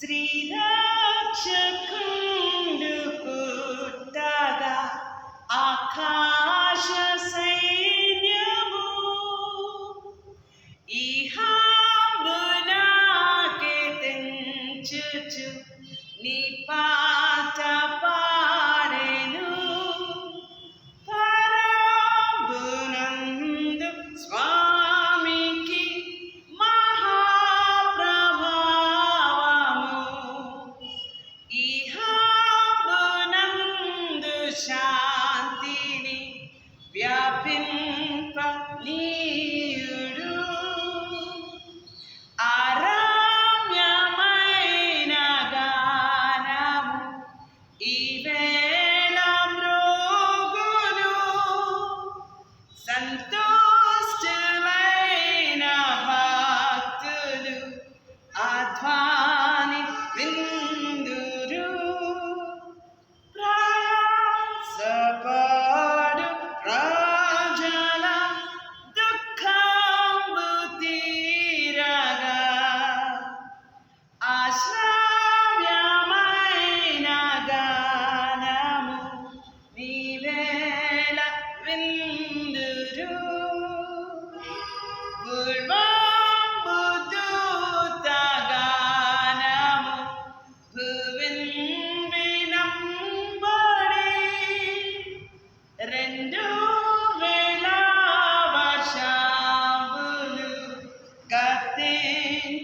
श्रीराक्ष कुण्डकुट्टग आकाश सैन्यवो इहाबुनाके तिञ्चु निपातपा Santa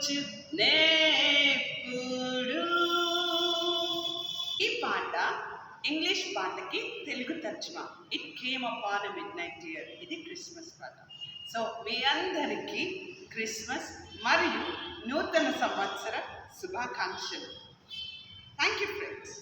పాడుచు నేప్పుడు ఈ పాట ఇంగ్లీష్ పాటకి తెలుగు తర్జుమా. It came upon midnight year ఇది క్రిస్మస్ పాట. సో మీ అందరికీ క్రిస్మస్ మరియు నూతన సంవత్సర శుభాకాంక్షలు. Thank you friends